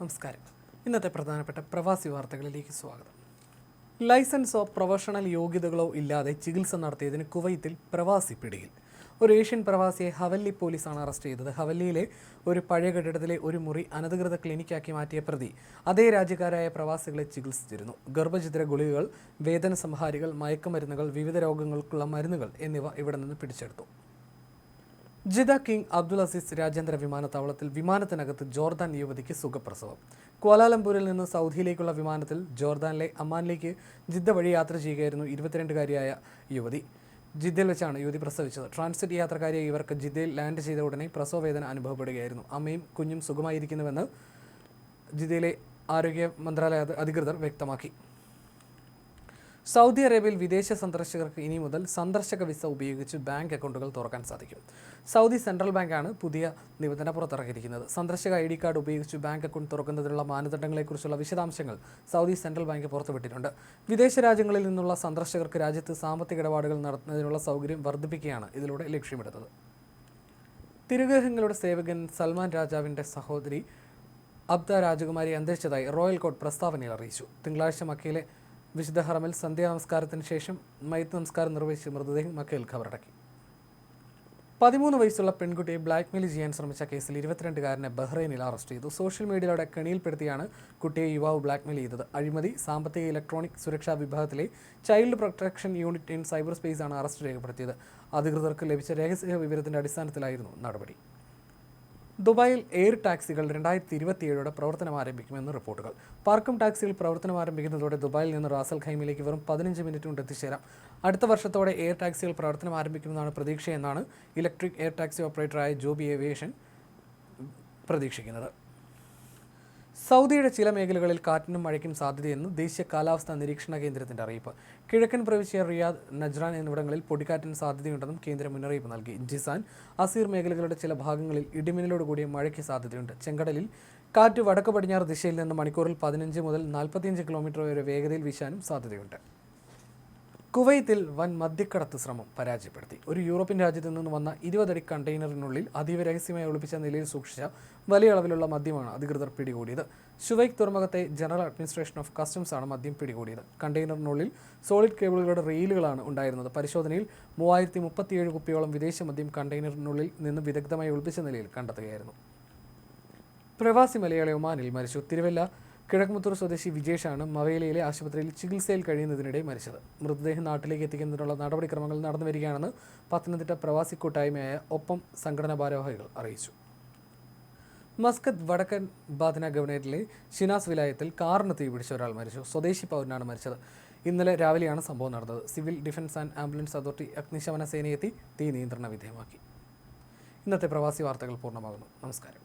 നമസ്കാരം. ഇന്നത്തെ പ്രധാനപ്പെട്ട പ്രവാസി വാർത്തകളിലേക്ക് സ്വാഗതം. ലൈസൻസോ പ്രൊഫഷണൽ യോഗ്യതകളോ ഇല്ലാതെ ചികിത്സ നടത്തിയതിന് കുവൈത്തിൽ പ്രവാസി പിടിയിൽ. ഒരു ഏഷ്യൻ പ്രവാസിയെ ഹവല്ലി പോലീസാണ് അറസ്റ്റ് ചെയ്തത്. ഹവല്ലിയിലെ ഒരു പഴയ കെട്ടിടത്തിലെ ഒരു മുറി അനധികൃത ക്ലിനിക്കാക്കി മാറ്റിയ പ്രതി അതേ രാജ്യക്കാരായ പ്രവാസികളെ ചികിത്സിച്ചിരുന്നു. ഗർഭചിത്ര ഗുളികകൾ വേദന സംഹാരികൾ മയക്കുമരുന്നുകൾ വിവിധ രോഗങ്ങൾക്കുള്ള മരുന്നുകൾ എന്നിവ ഇവിടെ നിന്ന് പിടിച്ചെടുത്തു. ജിദ കിങ് അബ്ദുൽ അസീസ് രാജ്യാന്തര വിമാനത്താവളത്തിൽ വിമാനത്തിനകത്ത് ജോർദാൻ യുവതിക്ക് സുഖപ്രസവം. ക്വാലാലംപൂരിൽ നിന്ന് സൗദിയിലേക്കുള്ള വിമാനത്തിൽ ജോർദാനിലെ അമ്മാനിലേക്ക് ജിദ്ദ വഴി യാത്ര ചെയ്യുകയായിരുന്നു ഇരുപത്തിരണ്ടുകാരിയായ യുവതി. ജിദ്ദയിൽ വെച്ചാണ് യുവതി പ്രസവിച്ചത്. ട്രാൻസിറ്റ് യാത്രക്കാരിയെ ഇവർക്ക് ജിദ്ദയിൽ ലാൻഡ് ചെയ്ത ഉടനെ പ്രസവവേദന അനുഭവപ്പെടുകയായിരുന്നു. അമ്മയും കുഞ്ഞും സുഖമായിരിക്കുന്നുവെന്ന് ജിദ്ദയിലെ ആരോഗ്യ മന്ത്രാലയ അധികൃതർ വ്യക്തമാക്കി. സൗദി അറേബ്യയിൽ വിദേശ സന്ദർശകർക്ക് ഇനി മുതൽ സന്ദർശക വിസ ഉപയോഗിച്ച് ബാങ്ക് അക്കൗണ്ടുകൾ തുറക്കാൻ സാധിക്കും. സൗദി സെൻട്രൽ ബാങ്കാണ് പുതിയ നിബന്ധന പുറത്തിറക്കിയിരിക്കുന്നത്. സന്ദർശക ഐ ഡി കാർഡ് ഉപയോഗിച്ച് ബാങ്ക് അക്കൗണ്ട് തുറക്കുന്നതിനുള്ള മാനദണ്ഡങ്ങളെക്കുറിച്ചുള്ള വിശദാംശങ്ങൾ സൗദി സെൻട്രൽ ബാങ്ക് പുറത്തുവിട്ടിട്ടുണ്ട്. വിദേശ രാജ്യങ്ങളിൽ നിന്നുള്ള സന്ദർശകർക്ക് രാജ്യത്ത് സാമ്പത്തിക ഇടപാടുകൾ നടത്തുന്നതിനുള്ള സൗകര്യം വർദ്ധിപ്പിക്കുകയാണ് ഇതിലൂടെ ലക്ഷ്യമിടുന്നത്. തിരുഗ്രഹങ്ങളുടെ സേവകൻ സൽമാൻ രാജാവിന്റെ സഹോദരി അബ്ദ രാജകുമാരി അന്തരിച്ചതായി റോയൽ കോർട്ട് പ്രസ്താവനയിൽ അറിയിച്ചു. തിങ്കളാഴ്ച മക്കയിലെ വിശുദ്ധ ഹറമിൽ സന്ധ്യാ നമസ്കാരത്തിന് ശേഷം മൈത്ത് നമസ്കാരം നിർവഹിച്ച് മൃതദേഹം മക്കയിൽ ഖബറടക്കി. പതിമൂന്ന് വയസ്സുള്ള പെൺകുട്ടിയെ ബ്ലാക്ക്മെയിൽ ചെയ്യാൻ ശ്രമിച്ച കേസിൽ ഇരുപത്തിരണ്ടുകാരനെ ബഹ്റൈനിൽ അറസ്റ്റ് ചെയ്തു. സോഷ്യൽ മീഡിയയിലൂടെ കെണിയിൽപ്പെടുത്തിയാണ് കുട്ടിയെ യുവാവ് ബ്ലാക്ക്മെയിൽ ചെയ്തത്. അഴിമതി സാമ്പത്തിക ഇലക്ട്രോണിക് സുരക്ഷാ വിഭാഗത്തിലെ child protection unit in cyber space ആണ് അറസ്റ്റ് രേഖപ്പെടുത്തിയത്. അധികൃതർക്ക് ലഭിച്ച രഹസ്യ വിവരത്തിന്റെ അടിസ്ഥാനത്തിലായിരുന്നു നടപടി. ദുബായിൽ എയർ ടാക്സികൾ രണ്ടായിരത്തി ഇരുപത്തിയേഴോടെ പ്രവർത്തനം ആരംഭിക്കുമെന്ന് റിപ്പോർട്ടുകൾ. പാർക്കും ടാക്സികൾ പ്രവർത്തനം ആരംഭിക്കുന്നതോടെ ദുബായിൽ നിന്ന് റാസൽ ഖൈമിലേക്ക് വെറും പതിനഞ്ച് മിനിറ്റ് കൊണ്ട് എത്തിച്ചേരാം. അടുത്ത വർഷത്തോടെ എയർ ടാക്സികൾ പ്രവർത്തനം ആരംഭിക്കുമെന്നാണ് പ്രതീക്ഷയെന്നാണ് ഇലക്ട്രിക് എയർ ടാക്സി ഓപ്പറേറ്ററായ ജോബി ഏവിയേഷൻ പ്രതീക്ഷിക്കുന്നത്. സൗദിയുടെ ചില മേഖലകളിൽ കാറ്റിനും മഴയ്ക്കും സാധ്യതയെന്ന് ദേശീയ കാലാവസ്ഥാ നിരീക്ഷണ കേന്ദ്രത്തിന്റെ അറിയിപ്പ്. കിഴക്കൻ പ്രവിശ്യ റിയാദ് നജ്റാൻ എന്നിവിടങ്ങളിൽ പൊടിക്കാറ്റിന് സാധ്യതയുണ്ടെന്നും കേന്ദ്രം മുന്നറിയിപ്പ് നൽകി. ജിസാൻ അസീർ മേഖലകളുടെ ചില ഭാഗങ്ങളിൽ ഇടിമിന്നലോട് കൂടിയ മഴയ്ക്ക് സാധ്യതയുണ്ട്. ചെങ്കടലിൽ കാറ്റ് വടക്ക് പടിഞ്ഞാറ് ദിശയിൽ നിന്ന് മണിക്കൂറിൽ പതിനഞ്ച് മുതൽ നാൽപ്പത്തിയഞ്ച് കിലോമീറ്റർ വരെ വേഗതയിൽ വീശാനും സാധ്യതയുണ്ട്. കുവൈത്തിൽ വൻ മദ്യക്കടത്ത് ശ്രമം പരാജയപ്പെടുത്തി. ഒരു യൂറോപ്യൻ രാജ്യത്തു നിന്ന് വന്ന ഇരുപതടി കണ്ടെയ്നറിനുള്ളിൽ അതീവ രഹസ്യമായി ഒളിപ്പിച്ച നിലയിൽ സൂക്ഷിച്ച വലിയ അളവിലുള്ള മദ്യമാണ് അധികൃതർ പിടികൂടിയത്. ശുവൈക് തുറമുഖത്തെ ജനറൽ അഡ്മിനിസ്ട്രേഷൻ ഓഫ് കസ്റ്റംസ് ആണ് മദ്യം പിടികൂടിയത്. കണ്ടെയ്നറിനുള്ളിൽ സോളിഡ് കേബിളുകളുടെ റെയിലുകളാണ് ഉണ്ടായിരുന്നത്. പരിശോധനയിൽ മൂവായിരത്തി മുപ്പത്തിയേഴ് കുപ്പിയോളം വിദേശ മദ്യം കണ്ടെയ്നറിനുള്ളിൽ നിന്ന് വിദഗ്ധമായി ഒളിപ്പിച്ച നിലയിൽ കണ്ടെത്തുകയായിരുന്നു. പ്രവാസി മലയാളി ഒമാനിൽ മരിച്ചു. തിരുവല്ല കിഴക്കുമുത്തൂർ സ്വദേശി വിജേഷാണ് മവേലിയിലെ ആശുപത്രിയിൽ ചികിത്സയിൽ കഴിയുന്നതിനിടെ മരിച്ചത്. മൃതദേഹം നാട്ടിലേക്ക് എത്തിക്കുന്നതിനുള്ള നടപടിക്രമങ്ങൾ നടന്നുവരികയാണെന്ന് പത്തനംതിട്ട പ്രവാസി കൂട്ടായ്മയായ ഒപ്പം സംഘടനാ ഭാരവാഹികൾ അറിയിച്ചു. മസ്കത്ത് വടക്കൻ ബാധന ഗവർണേറ്റിലെ ഷിനാസ് വിലായത്തിൽ കാറിന് തീപിടിച്ച ഒരാൾ മരിച്ചു. സ്വദേശി പൗരനാണ് മരിച്ചത്. ഇന്നലെ രാവിലെയാണ് സംഭവം നടന്നത്. Civil defence and ambulance authority അഗ്നിശമന സേനയെത്തി തീ നിയന്ത്രണ വിധേയമാക്കി. ഇന്നത്തെ പ്രവാസി വാർത്തകൾ പൂർണമാകുന്നു. നമസ്കാരം.